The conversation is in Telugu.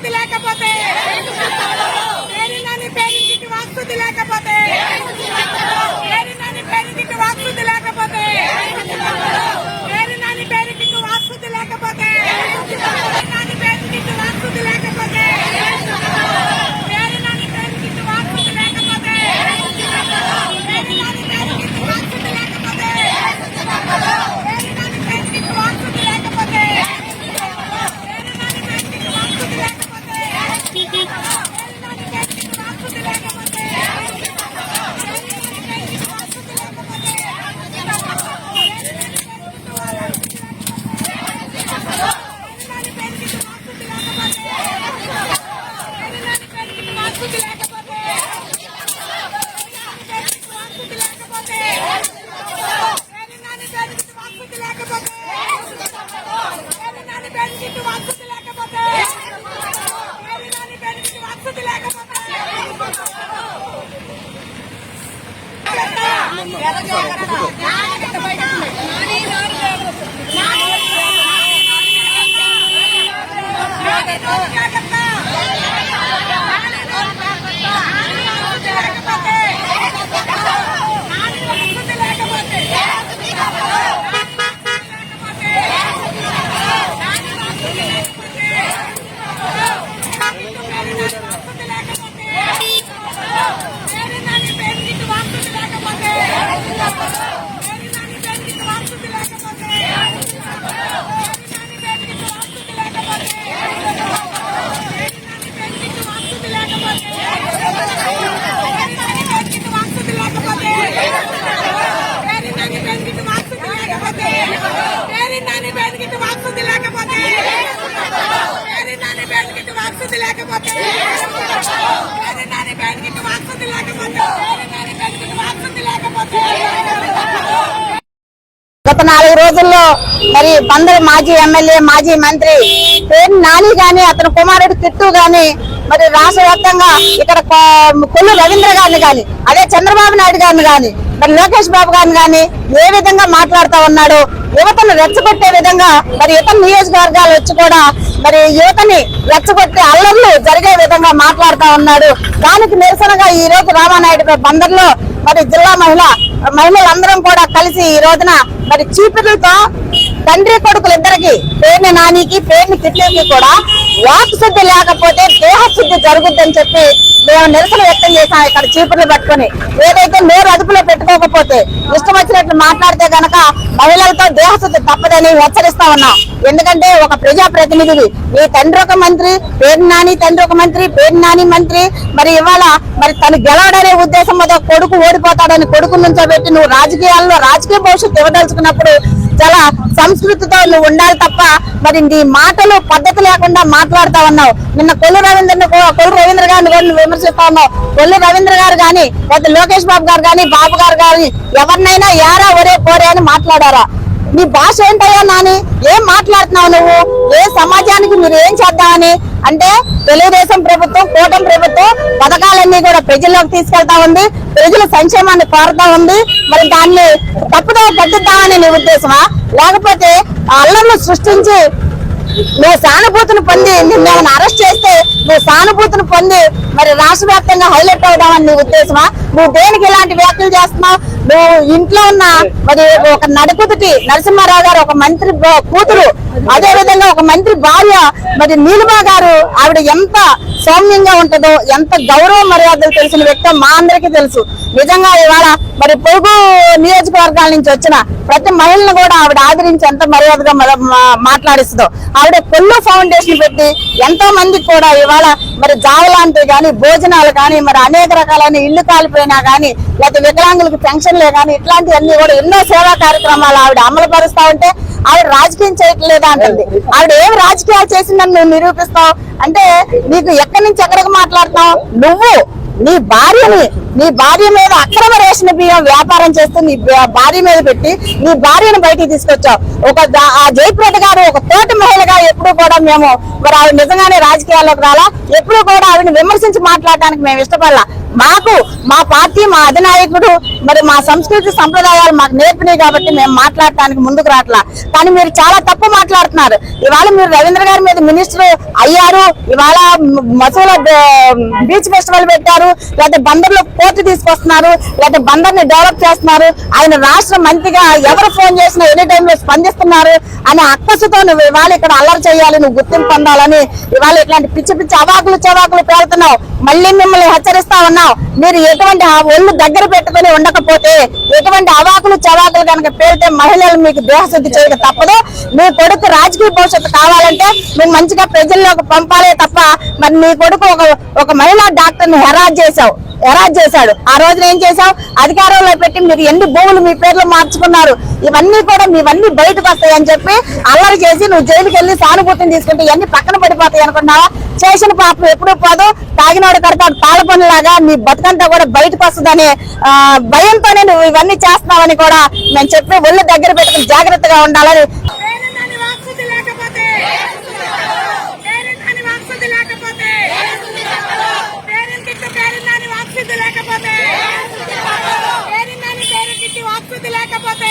అభివృద్ధి లేకపోతే పేరుందని పేరు తిట్టి వాక్శుద్ధి లేకపోతే పేరుందని పేరు తిట్టి వాక్శుద్ధి లేకపోతే పేరుందని పేరు తిట్టు వాక్శుద్ధి లేకపోతే పేరుందని పేరు తిట్టు వాక్శుద్ధి లేకపోతే పేరు నాని పేరు కిట్టు వాక్సుడు లేకపోతే పేరు నాని పేరు కిట్టు వాక్సుడు లేకపోతే పేరు నాని పేరు కిట్టు వాక్సుడు లేకపోతే పేరు నాని పేరు కిట్టు వాక్సుడు లేకపోతే పేరు నాని పేరు కిట్టు వాక్సుడు లేకపోతే వాక్సుడు లేకపోతే వాక్సుడు లేకపోతే పేరు నాని పేరు కిట్టు వాక్సుడు లేకపోతే పేరు నాని పేరు కిట్టు వాక్సుడు లేకపోతే పేరు నాని పేరు కిట్టు వాక్సుడు లేకపోతే లేకపోతే నాని బ్యాంక్ వాక్సతి లేకపోతే నాని బ్యాంక్ వాక్సతి లేకపోతే గత నాలుగు రోజుల్లో మరి బందరు మాజీ ఎమ్మెల్యే మాజీ మంత్రి పేరు నాని గాని అతని కుమారుడు కిట్టు గాని మరి రాష్ట్ర వ్యాప్తంగా ఇక్కడ కొల్లు రవీంద్ర గారిని గాని అదే చంద్రబాబు నాయుడు గారిని గాని మరి లోకేష్ బాబు గారిని గాని ఏ విధంగా మాట్లాడుతూ ఉన్నాడు? యువతను రెచ్చగొట్టే విధంగా మరి ఇతర నియోజకవర్గాలు వచ్చి కూడా మరి యువతని రెచ్చగొట్టే అల్లర్లు జరిగే విధంగా మాట్లాడుతూ ఉన్నాడు. దానికి నిరసనగా ఈ రోజు రామానాయుడు బందర్లో మరి జిల్లా మహిళ మహిళలందరం కూడా కలిసి ఈ రోజున మరి చీపురులతో తండ్రి కొడుకులు ఇద్దరికి పేరుని నానికి పేరుని కిట్లీకి కూడా వాక్ శుద్ధి లేకపోతే దేహ శుద్ధి జరుగుద్దని చెప్పి మేము నిరసన వ్యక్తం చేశాం ఇక్కడ చీపుర్లు పట్టుకొని. ఏదైతే నోరు అదుపులో పెట్టుకోకపోతే ఇష్టం వచ్చినట్లు మాట్లాడితే గనక మహిళలతో దేహశుద్ధి తప్పదని హెచ్చరిస్తా ఉన్నాం ఎందుకంటే ఒక ప్రజా ప్రతినిధివి నీ తండ్రి ఒక మంత్రి పేరు నాని తండ్రి ఒక మంత్రి పేరు నాని మంత్రి మరి ఇవాళ మరి తను గెలవడనే ఉద్దేశం మీద కొడుకు ఓడిపోతాడని కొడుకు నుంచోబెట్టి నువ్వు రాజకీయాల్లో రాజకీయ భవిష్యత్తు ఇవ్వదలుచుకున్నప్పుడు చాలా సంస్కృతితో నువ్వు ఉండాలి తప్ప మరి నీ మాటలు పద్ధతి లేకుండా మాట్లాడుతా ఉన్నావు. నిన్న కొల్లు రవీంద్ర కొల్లు రవీంద్ర గారిని కూడా నువ్వు విమర్శిస్తా ఉన్నావు. కొల్లు రవీంద్ర గారు కానీ లేకపోతే లోకేష్ బాబు గారు గాని బాబు గారు కానీ ఎవరినైనా యారా ఒరే పోరే అని మాట్లాడారా? నీ భాష ఏంటయ్యా నాని? ఏం మాట్లాడుతున్నావు నువ్వు? ఏ సమాజానికి మీరు ఏం చేద్దామని? అంటే తెలుగుదేశం ప్రభుత్వం కూటమి ప్రభుత్వం పథకాలన్నీ కూడా ప్రజల్లోకి తీసుకెళ్తా ఉంది. ప్రజల సంక్షేమాన్ని కోరుతా ఉంది. మరి దాన్ని తప్పుదో పట్టిద్దామని నీ ఉద్దేశమా? లేకపోతే ఆ అల్లర్లు సృష్టించి నువ్వు సానుభూతిని పొంది నిన్నేమైనా అరెస్ట్ చేస్తే నువ్వు సానుభూతిని పొంది మరి రాష్ట్ర వ్యాప్తంగా హైలైట్ అవుదామని నీ ఉద్దేశమా? నువ్వు దేనికి ఇలాంటి వ్యాఖ్యలు చేస్తున్నావు? మేము ఇంట్లో ఉన్న మరి ఒక నడుకుతుటి నరసింహారావు గారు ఒక మంత్రి కూతురు అదే విధంగా ఒక మంత్రి భార్య మరి నీలిమా గారు ఆవిడ ఎంత సౌమ్యంగా ఉంటుందో ఎంత గౌరవ మర్యాదలు తెలిసిన వ్యక్తి మా అందరికీ తెలుసు. నిజంగా ఇవాళ మరి పొరుగు వర్గాల నుంచి వచ్చిన ప్రతి మహిళను కూడా ఆవిడ ఆదరించి ఎంత మర్యాదగా మాట్లాడిస్తుందో. ఆవిడ కొల్లు ఫౌండేషన్ పెట్టి ఎంతో మందికి కూడా ఇవాళ మరి జావలాంటివి కానీ భోజనాలు కానీ మరి అనేక రకాలైన ఇల్లు కాలిపోయినా కానీ లేకపోతే వికలాంగులకు పెన్షన్లే కానీ ఇట్లాంటివన్నీ కూడా ఎన్నో సేవా కార్యక్రమాలు ఆవిడ అమలు పరుస్తా ఉంటే ఆవిడ రాజకీయం చేయట్లేదా అంటుంది. ఆవిడ ఏం రాజకీయాలు చేసిందని నువ్వు నిరూపిస్తావు? అంటే నీకు ఎక్కడి నుంచి ఎక్కడికి మాట్లాడతావు నువ్వు నీ భార్యని నీ భార్య మీద అక్రమ రేషన్ బియ్యం వ్యాపారం చేస్తూ నీ భార్య మీద పెట్టి నీ భార్యను బయటికి తీసుకొచ్చావు. ఒక ఆ జయప్రద గారు ఒక తోటి మహిళగా ఎప్పుడు కూడా మేము మరి ఆవిడ నిజంగానే రాజకీయాల్లోకి రాలా. ఎప్పుడు కూడా ఆవిడని విమర్శించి మాట్లాడడానికి మేము ఇష్టపడాల. మాకు మా పార్టీ మా అధినాయకుడు మరి మా సంస్కృతి సంప్రదాయాలు మాకు నేర్పినాయి కాబట్టి మేము మాట్లాడటానికి ముందుకు రావట్లా కానీ మీరు చాలా తప్పు మాట్లాడుతున్నారు. ఇవాళ మీరు రవీంద్ర గారి మీద మినిస్టర్ అయ్యారు. ఇవాళ మసూల బీచ్ ఫెస్టివల్ పెట్టారు. లేకపోతే బందర్లో పోర్టు తీసుకొస్తున్నారు. లేకపోతే బందర్ని డెవలప్ చేస్తున్నారు. ఆయన రాష్ట్ర మంత్రిగా ఎవరు ఫోన్ చేసినా ఎనీ టైం లో స్పందిస్తున్నారు అనే అక్కసుతో నువ్వు ఇవాళ ఇక్కడ అల్లరి చేయాలి నువ్వు గుర్తింపు పొందాలని ఇవాళ ఇట్లాంటి పిచ్చి పిచ్చి అవాకులు చవాకులు పేరుతున్నావు మళ్ళీ మిమ్మల్ని హెచ్చరిస్తా ఉన్నావు. మీరు ఎటువంటి ఆ ఒళ్ళు దగ్గర పెట్టుకుని ఉండకపోతే ఎటువంటి అవాకులు చవాకులు కనుక పేరితే మహిళలు మీకు దేహశుద్ధి చేయక తప్పదు. మీ కొడుకు రాజకీయ భవిష్యత్తు కావాలంటే మీరు మంచిగా ప్రజల్లోకి పంపాలే తప్ప మరి మీ కొడుకు ఒక ఒక మహిళా డాక్టర్ని హెరాజ్ చేశావు ఎరాజ్ చేశాడు. ఆ రోజున ఏం చేశావు? అధికారంలో పెట్టి మీరు ఎన్ని భూములు మీ పేర్లు మార్చుకున్నారు. ఇవన్నీ కూడా మీవన్నీ బయటకు వస్తాయని అని చెప్పి అల్లరి చేసి నువ్వు జైలుకి వెళ్ళి సానుభూతిని తీసుకుంటే ఇవన్నీ పక్కన పడిపోతాయి అనుకున్నావా చేసిన పాపం ఎప్పుడు పోదు. తాగినోడు కడతాడు తాళ పనులాగా నీ బతుకంతా కూడా బయటకు వస్తుందని భయంతోనే నువ్వు ఇవన్నీ చేస్తున్నావని కూడా మేము చెప్పి ఒళ్ళు దగ్గర పెట్టుకుని జాగ్రత్తగా ఉండాలని. లేకపోతే